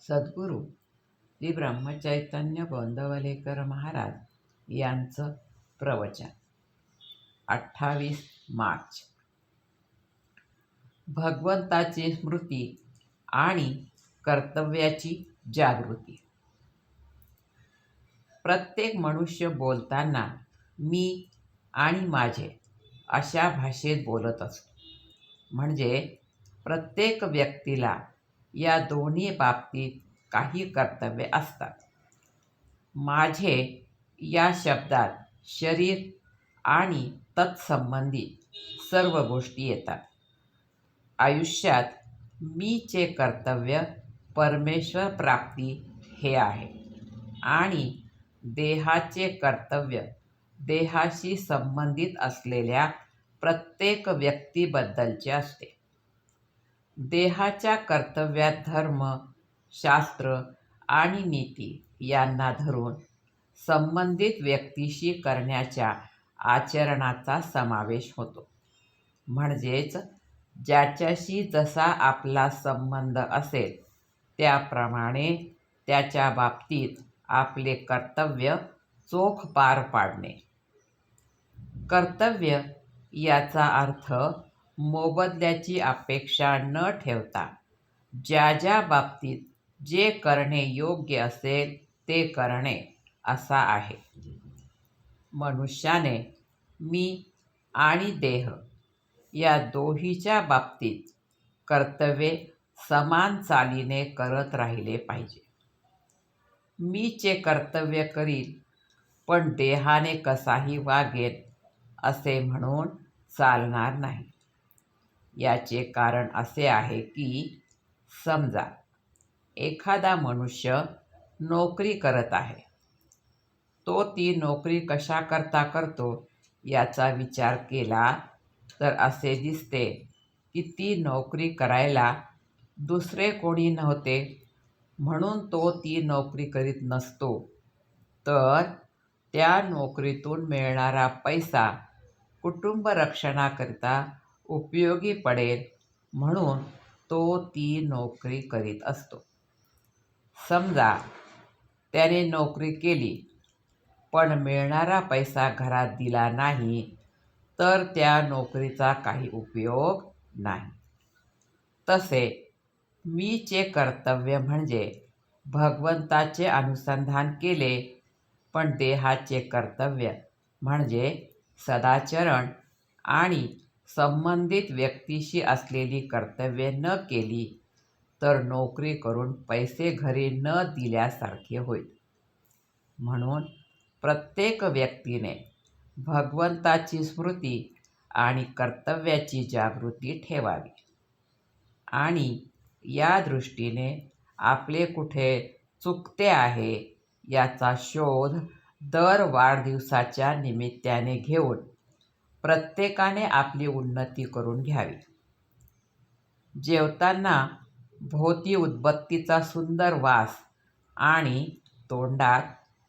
सद्गुरू श्री ब्रह्मचैतन्य गोंदवलेकर महाराज यांचं प्रवचन. अठ्ठावीस मार्च. भगवंताची स्मृती आणि कर्तव्याची जागृती. प्रत्येक मनुष्य बोलताना मी आणि माझे अशा भाषेत बोलत असतो. म्हणजे प्रत्येक व्यक्तीला या दोन्ही बाबतीत काही कर्तव्य असतात. माझे या शब्दात शरीर आणि तत्संबंधी सर्व गोष्टी येतात. आयुष्यात मीचे कर्तव्य परमेश्वर प्राप्ती हे आहे आणि देहाचे कर्तव्य देहाशी संबंधित असलेल्या प्रत्येक व्यक्तीबद्दलचे असते. देहाच्या कर्तव्यात धर्म शास्त्र आणि नीती यांना धरून संबंधित व्यक्तीशी करण्याच्या आचरणाचा समावेश होतो. म्हणजेच ज्याच्याशी जसा आपला संबंध असेल त्याप्रमाणे त्याच्या बाबतीत आपले कर्तव्य चोख पार पाडणे. कर्तव्य याचा अर्थ मोबदल्याची अपेक्षा न ठेवता ज्या ज्या बाबतीत जे करणे योग्य असेल ते करणे असा आहे. मनुष्याने मी आणि देह या दोहीच्या बाबतीत कर्तव्ये समान चालीने करत राहिले पाहिजे. मीचे कर्तव्य करील पण देहाने कसाही वागेल असे म्हणून चालणार नाही. याचे कारण असे आहे की समजा एखादा मनुष्य नोकरी करत आहे. तो ती नोकरी कशा करता करतो याचा विचार केला तर असे दिसते की ती नोकरी करायला दुसरे कोणी नव्हते. म्हणून तो ती नोकरी करीत नसतो. तर त्या नोकरीतून मिळणारा पैसा कुटुंब रक्षणाकरिता उपयोगी पडेल म्हणून तो ती नोकरी करीत असतो. समजा त्याने नोकरी केली पण मिळणारा पैसा घरात दिला नाही तर त्या नोकरीचा काही उपयोग नाही. तसे मीचे कर्तव्य म्हणजे भगवंताचे अनुसंधान केले पण देहाचे कर्तव्य म्हणजे सदाचरण आणि संबंधित व्यक्तीशी असलेली कर्तव्ये न केली तर नोकरी करून पैसे घरी न दिल्यासारखे होईल. म्हणून प्रत्येक व्यक्तीने भगवंताची स्मृती आणि कर्तव्याची जागृती ठेवावी आणि या दृष्टीने आपले कुठे चुकते आहे याचा शोध दर वाढदिवसाच्या निमित्ताने घेऊन प्रत्येकाने आपली उन्नती करून घ्यावी. जेवताना भोवती उदबत्तीचा सुंदर वास आणि तोंडात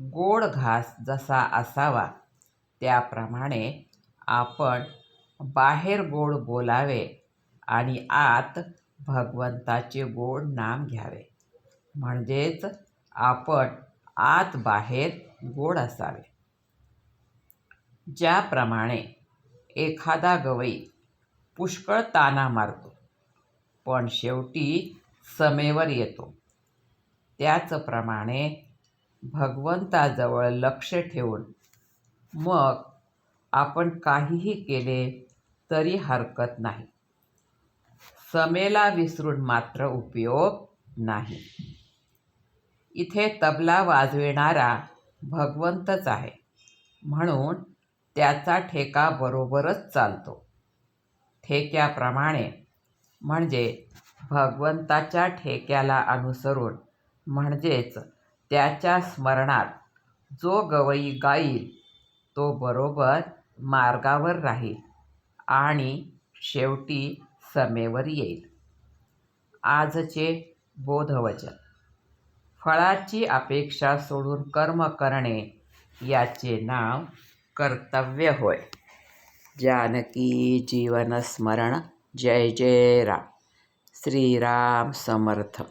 गोड घास जसा असावा त्याप्रमाणे आपण बाहेर गोड बोलावे आणि आत भगवंताचे गोड नाम घ्यावे. म्हणजेच आपण आत बाहेर गोड असावे. ज्याप्रमाणे एखादा गवई पुष्कळ ताना मारतो. पण शेवटी समेवर येतो. त्याचप्रमाणे भगवंताजवळ लक्ष ठेवून मग आपण काहीही केले तरी हरकत नाही. समेला विसरून मात्र उपयोग नाही. इथे तबला वाजविणारा भगवंतच आहे. म्हणून त्याचा ठेका बरोबरच चालतो ठेक्याप्रमाणे म्हणजे भगवंताच्या ठेक्याला अनुसरून म्हणजेच त्याच्या स्मरणात जो गवई गाईल तो बरोबर मार्गावर राहील आणि शेवटी समेवर येईल. आजचे बोधवचन फळाची अपेक्षा सोडून कर्म करणे याचे नाव कर्तव्य होय. जानकी जीवन स्मरण जय जय राम श्रीराम समर्थ